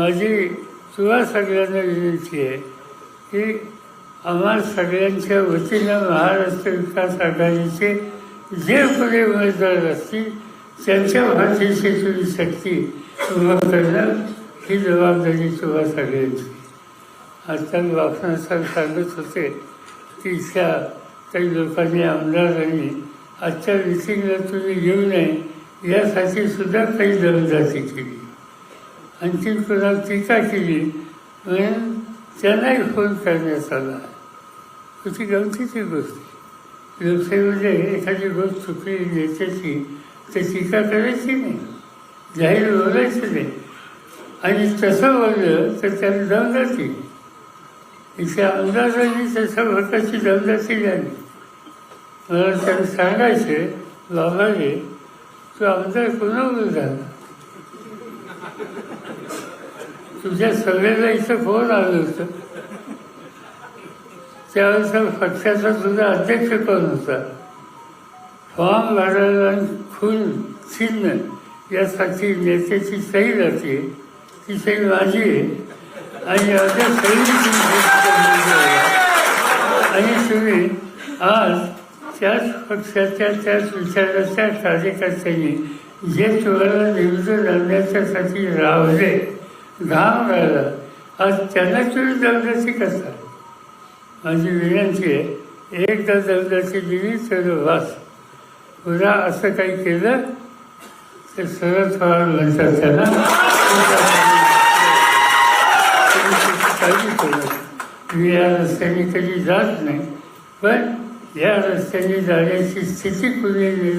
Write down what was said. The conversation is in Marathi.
माझी तुला सगळ्यांना विनंती आहे की आम्हा सगळ्यांच्या वतीनं महाराष्ट्र विकास आघाडीचे जे कोणी उमेदवार असतील त्यांच्या भाषेची तुम्ही शक्ती उभं करणं ही जबाबदारी तुम्हा सगळ्यांची. आजकाल बापना सांगत होते की इथल्या काही लोकांनी आमदारांनी आजच्या मिटिंगला तुम्ही घेऊ नये यासाठी सुद्धा काही दमदाटी केली. आणखी कोणा टीका केली म्हणून त्यांनाही फोन करण्यात आला होती गमतीची गोष्ट आहे. लोकशाहीमध्ये एखादी गोष्ट चुकली नेत्याची तर टीका करायची नाही जाहीर बोलायचं नाही. आणि तसं बोललं तर त्याला दमदाती इथे आमदारांनी तशा भटाची दमदाती झाली मला त्याला सांगायचे बाबा रे तू आमदार कोणावर झाला? तुझ्या सगळ्याला इथं फोन आलं होतं? त्यावेळेस पक्षाचा तुझा अध्यक्ष कोण होता? फॉर्म भरायला आणि खून चिन्ह. यासाठी नेत्याची सही जाते. ती सही माझी आहे. आणि अध्यक्ष सही म्हणजे, आणि तुम्ही आज त्याच पक्षाच्या त्याच विचाराच्या कार्यकर्त्यांनी जे तुम्हाला निवडून आणण्याच्यासाठी रावले घाम राहिला आज त्यांना तरी दमदाची कसा माझी विनंती आहे एकदा दमदाची दिली तर वास पुन्हा असं काही केलं तर सरळ थोडा म्हणतात त्यांना काळजी करू मी या रस्त्याने कधी जात नाही पण या रस्त्याने जाण्याची स्थिती कुणी